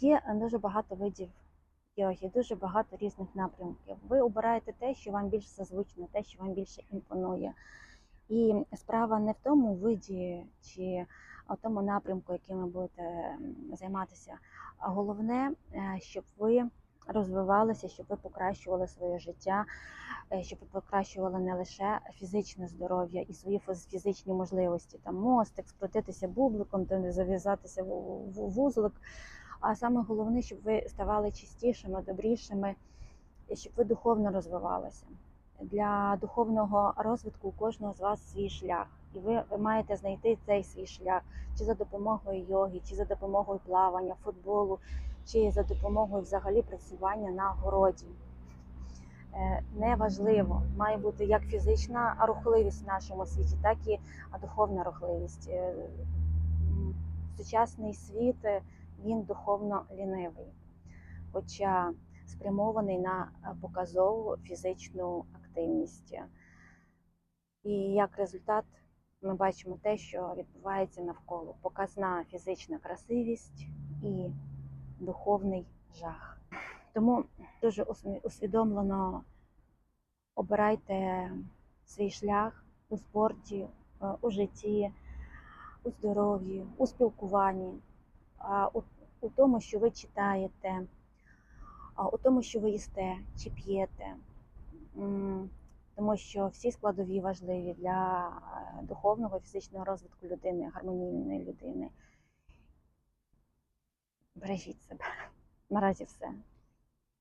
Є дуже багато видів йоги, дуже багато різних напрямків. Ви обираєте те, що вам більш созвучно, те, що вам більше імпонує. І справа не в тому виді чи в тому напрямку, яким ви будете займатися. А головне, е, щоб ви розвивалися, щоб ви покращували своє життя, е, щоб ви покращували не лише фізичне здоров'я і свої фіз- фізичні можливості, там мостик, скрутитися бубликом, там, зав'язатися в в- вузлик. А саме головне, щоб ви ставали чистішими, добрішими, щоб ви духовно розвивалися. Для духовного розвитку у кожного з вас свій шлях, і ви, ви маєте знайти цей свій шлях чи за допомогою йоги, чи за допомогою плавання, футболу, чи за допомогою взагалі працювання на городі. Е, Неважливо, має бути як фізична рухливість в нашому світі, так і духовна рухливість. Е, Сучасний світ е, він духовно лінивий, хоча спрямований на е, показову фізичну активність. І як результат ми бачимо те, що відбувається навколо: показна фізична красивість і духовний жах. Тому дуже усвідомлено обирайте свій шлях у спорті, е, у житті, у здоров'ї, у спілкуванні, у, тому, що ви читаєте, у тому, що ви їсте чи п'єте. Тому що всі складові важливі для е, духовного і фізичного розвитку людини, гармонійної людини. Бережіть себе. Наразі все.